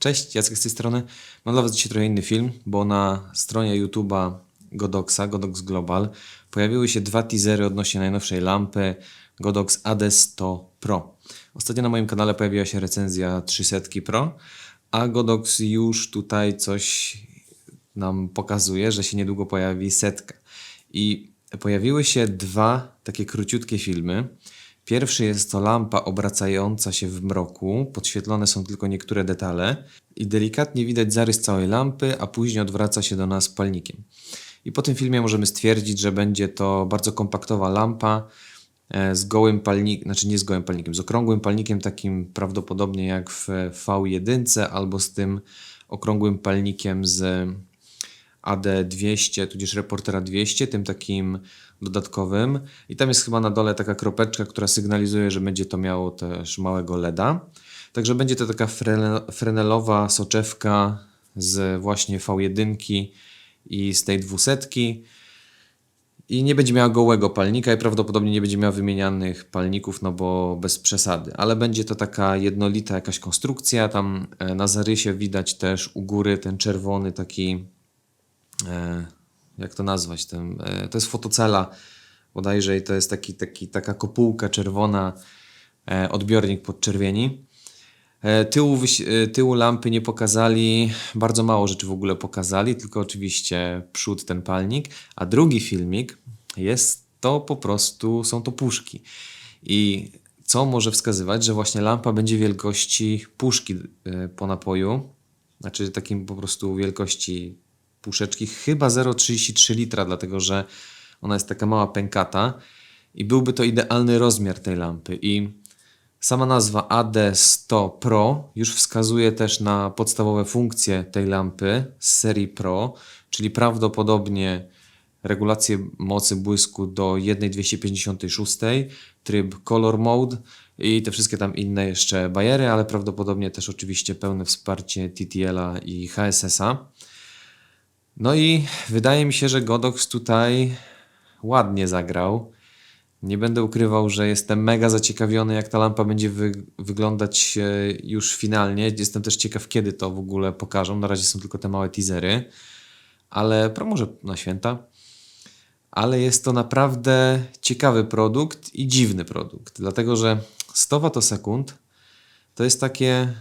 Cześć, Jacek z tej strony. Mam dla Was dzisiaj trochę inny film, bo na stronie YouTube'a Godoxa, Godox Global, pojawiły się dwa teasery odnośnie najnowszej lampy Godox AD100 Pro. Ostatnio na moim kanale pojawiła się recenzja 300 Pro, a Godox już tutaj coś nam pokazuje, że się niedługo pojawi setka. I pojawiły się dwa takie króciutkie filmy. Pierwszy jest to lampa obracająca się w mroku, podświetlone są tylko niektóre detale i delikatnie widać zarys całej lampy, a później odwraca się do nas palnikiem. I po tym filmie możemy stwierdzić, że będzie to bardzo kompaktowa lampa e, z gołym palnikiem, znaczy nie z gołym palnikiem, z okrągłym palnikiem takim prawdopodobnie jak w V1 albo z tym okrągłym palnikiem z AD200, tudzież Reportera 200, tym takim dodatkowym. I tam jest chyba na dole taka kropeczka, która sygnalizuje, że będzie to miało też małego LEDa. Także będzie to taka frene- frenelowa soczewka z właśnie V1 i z tej 200. I nie będzie miała gołego palnika i prawdopodobnie nie będzie miała wymienianych palników, no bo bez przesady. Ale będzie to taka jednolita jakaś konstrukcja. Tam e, na zarysie widać też u góry ten czerwony taki jak to nazwać, ten, e, to jest fotocela bodajże i to jest taki, taki, taka kopułka czerwona, e, odbiornik podczerwieni. E, tyłu, e, tyłu lampy nie pokazali, bardzo mało rzeczy w ogóle pokazali, tylko oczywiście przód, ten palnik, a drugi filmik jest to po prostu, są to puszki. I co może wskazywać, że właśnie lampa będzie wielkości puszki e, po napoju, znaczy takim po prostu wielkości puszeczki, chyba 0,33 litra, dlatego że ona jest taka mała pękata i byłby to idealny rozmiar tej lampy. I sama nazwa AD100 Pro już wskazuje też na podstawowe funkcje tej lampy z serii Pro, czyli prawdopodobnie regulację mocy błysku do 1,256, tryb Color Mode i te wszystkie tam inne jeszcze bajery, ale prawdopodobnie też oczywiście pełne wsparcie TTL-a i HSS-a. No i wydaje mi się, że Godox tutaj ładnie zagrał. Nie będę ukrywał, że jestem mega zaciekawiony, jak ta lampa będzie wy wyglądać e, już finalnie. Jestem też ciekaw, kiedy to w ogóle pokażą. Na razie są tylko te małe teasery, ale może na święta. Ale jest to naprawdę ciekawy produkt i dziwny produkt, dlatego że 100 watosekund to jest takie,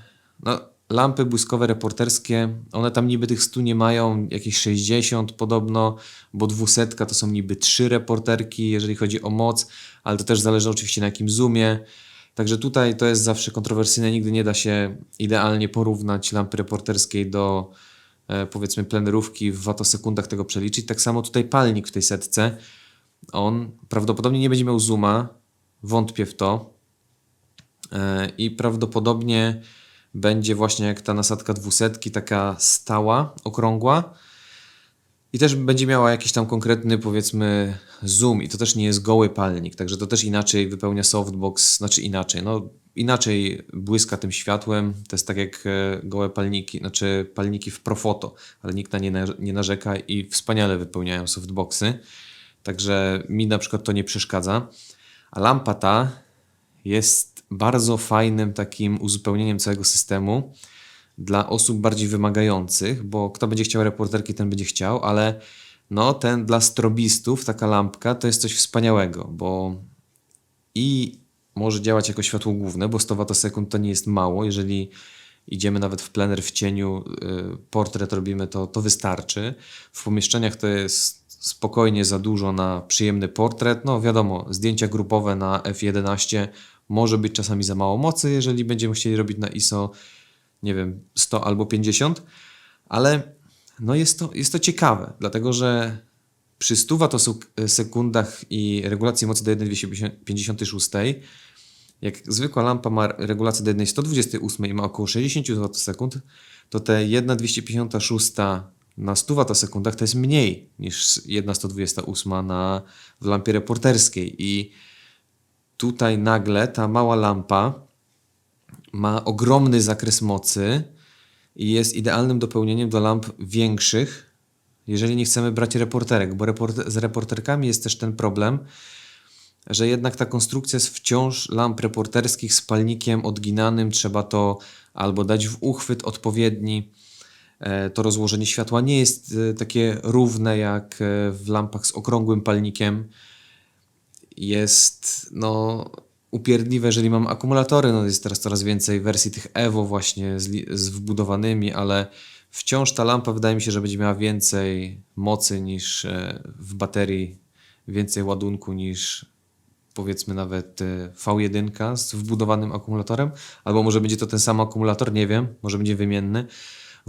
no, lampy błyskowe reporterskie, one tam niby tych 100 nie mają, jakieś 60 podobno, bo 200 to są niby 3 reporterki, jeżeli chodzi o moc, ale to też zależy oczywiście na jakim zoomie. Także tutaj to jest zawsze kontrowersyjne, nigdy nie da się idealnie porównać lampy reporterskiej do e, powiedzmy plenerówki w watosekundach tego przeliczyć. Tak samo tutaj palnik w tej setce, on prawdopodobnie nie będzie miał zooma, wątpię w to, E, i prawdopodobnie będzie właśnie jak ta nasadka dwusetki, taka stała, okrągła. I też będzie miała jakiś tam konkretny, powiedzmy, zoom, i to też nie jest goły palnik, także to też inaczej wypełnia softbox, znaczy inaczej, no inaczej błyska tym światłem. To jest tak jak e, gołe palniki, znaczy palniki w Profoto, ale nikt na nie na- nie narzeka i wspaniale wypełniają softboxy. Także mi na przykład to nie przeszkadza. A lampa ta jest bardzo fajnym takim uzupełnieniem całego systemu dla osób bardziej wymagających, bo kto będzie chciał reporterki, ten będzie chciał, ale no ten dla strobistów, taka lampka, to jest coś wspaniałego, bo i może działać jako światło główne, bo 100 watosekund to nie jest mało, jeżeli idziemy nawet w plener w cieniu, y, portret robimy, to, to wystarczy. W pomieszczeniach to jest spokojnie za dużo na przyjemny portret. No wiadomo, zdjęcia grupowe na F11 może być czasami za mało mocy, jeżeli będziemy chcieli robić na ISO, nie wiem, 100 albo 50, ale no jest to, jest to ciekawe, dlatego że przy 100 watosekundach i regulacji mocy do 1,256 jak zwykła lampa ma regulację do 1,128 i ma około 60 watosekund, to te 1,256 na 100 watosekundach to jest mniej niż 1,128 na, w lampie reporterskiej. I tutaj nagle ta mała lampa ma ogromny zakres mocy i jest idealnym dopełnieniem do lamp większych, jeżeli nie chcemy brać reporterek, bo report- z reporterkami jest też ten problem, że jednak ta konstrukcja jest wciąż lamp reporterskich z palnikiem odginanym, trzeba to albo dać w uchwyt odpowiedni. E, To rozłożenie światła nie jest e, takie równe jak e, w lampach z okrągłym palnikiem. Jest no upierdliwe, jeżeli mam akumulatory. No jest teraz coraz więcej wersji tych Evo właśnie z, z wbudowanymi, ale wciąż ta lampa wydaje mi się, że będzie miała więcej mocy niż w baterii, więcej ładunku niż powiedzmy nawet e, V1 z wbudowanym akumulatorem, albo może będzie to ten sam akumulator, nie wiem, może będzie wymienny.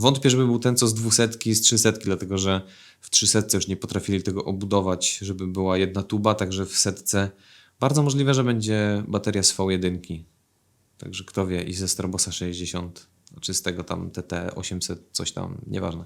Wątpię, żeby był ten co z 200 i z 300, dlatego że w 300 już nie potrafili tego obudować, żeby była jedna tuba, także w setce bardzo możliwe, że będzie bateria z V1. Także kto wie, i ze Starbosa 60, czy z tego tam TT 800, coś tam, nieważne.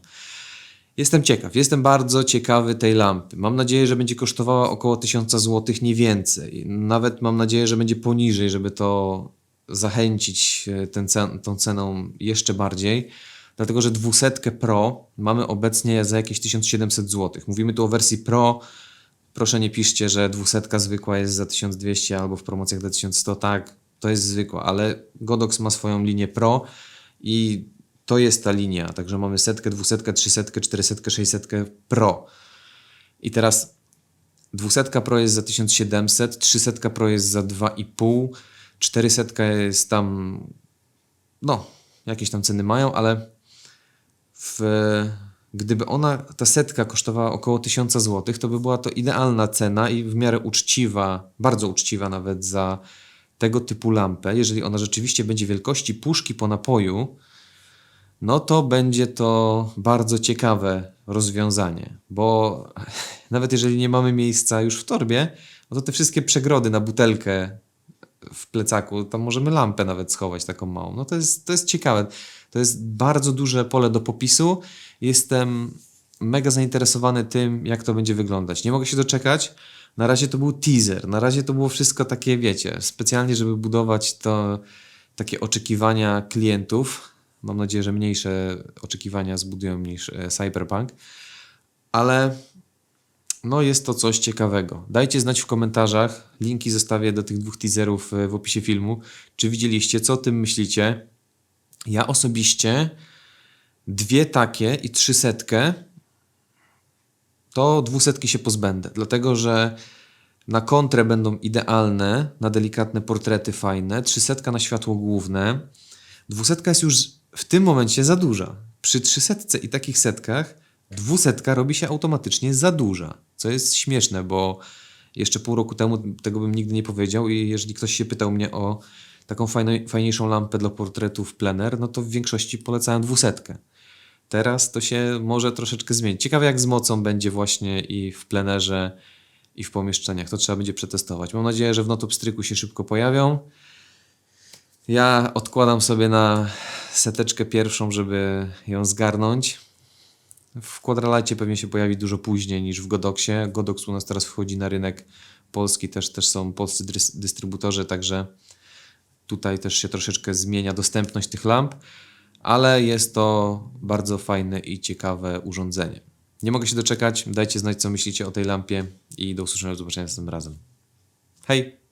Jestem ciekaw, jestem bardzo ciekawy tej lampy. Mam nadzieję, że będzie kosztowała około 1000 zł, nie więcej. Nawet mam nadzieję, że będzie poniżej, żeby to zachęcić e, ten cen, tą ceną jeszcze bardziej. Dlatego, że 200 Pro mamy obecnie za jakieś 1700 zł. Mówimy tu o wersji Pro. Proszę nie piszcie, że 200 zwykła jest za 1200 albo w promocjach za 1100. Tak, to jest zwykła, ale Godox ma swoją linię Pro i to jest ta linia. Także mamy setkę, 200, 300, 400, 600 Pro. I teraz 200 Pro jest za 1700, 300 Pro jest za 2,5, 400 jest tam, no, jakieś tam ceny mają, ale w, gdyby ona, ta setka kosztowała około 1000 zł, to by była to idealna cena i w miarę uczciwa, bardzo uczciwa nawet za tego typu lampę. Jeżeli ona rzeczywiście będzie wielkości puszki po napoju, no to będzie to bardzo ciekawe rozwiązanie, bo nawet jeżeli nie mamy miejsca już w torbie, no to te wszystkie przegrody na butelkę w plecaku, tam możemy lampę nawet schować taką małą. No to jest, to jest ciekawe. To jest bardzo duże pole do popisu. Jestem mega zainteresowany tym, jak to będzie wyglądać. Nie mogę się doczekać. Na razie to był teaser. Na razie to było wszystko takie, wiecie, specjalnie, żeby budować to takie oczekiwania klientów. Mam nadzieję, że mniejsze oczekiwania zbudują niż e, Cyberpunk. Ale no jest to coś ciekawego. Dajcie znać w komentarzach. Linki zostawię do tych dwóch teaserów e, w opisie filmu. Czy widzieliście, co o tym myślicie? Ja osobiście dwie takie i trzysetkę to dwusetki się pozbędę, dlatego że na kontrę będą idealne, na delikatne portrety fajne, trzysetka na światło główne. Dwusetka jest już w tym momencie za duża. Przy trzysetce i takich setkach dwusetka robi się automatycznie za duża, co jest śmieszne, bo jeszcze pół roku temu tego bym nigdy nie powiedział i jeżeli ktoś się pytał mnie o taką fajniejszą lampę dla portretów plener, no to w większości polecałem dwusetkę. Teraz to się może troszeczkę zmienić. Ciekawe jak z mocą będzie właśnie i w plenerze i w pomieszczeniach. To trzeba będzie przetestować. Mam nadzieję, że w Notopstryku się szybko pojawią. Ja odkładam sobie na seteczkę pierwszą, żeby ją zgarnąć. W Quadralightie pewnie się pojawi dużo później niż w Godoxie. Godox u nas teraz wchodzi na rynek polski, też, też są polscy dystrybutorzy, także tutaj też się troszeczkę zmienia dostępność tych lamp, ale jest to bardzo fajne i ciekawe urządzenie. Nie mogę się doczekać, dajcie znać co myślicie o tej lampie i do usłyszenia, do zobaczenia następnym razem. Hej!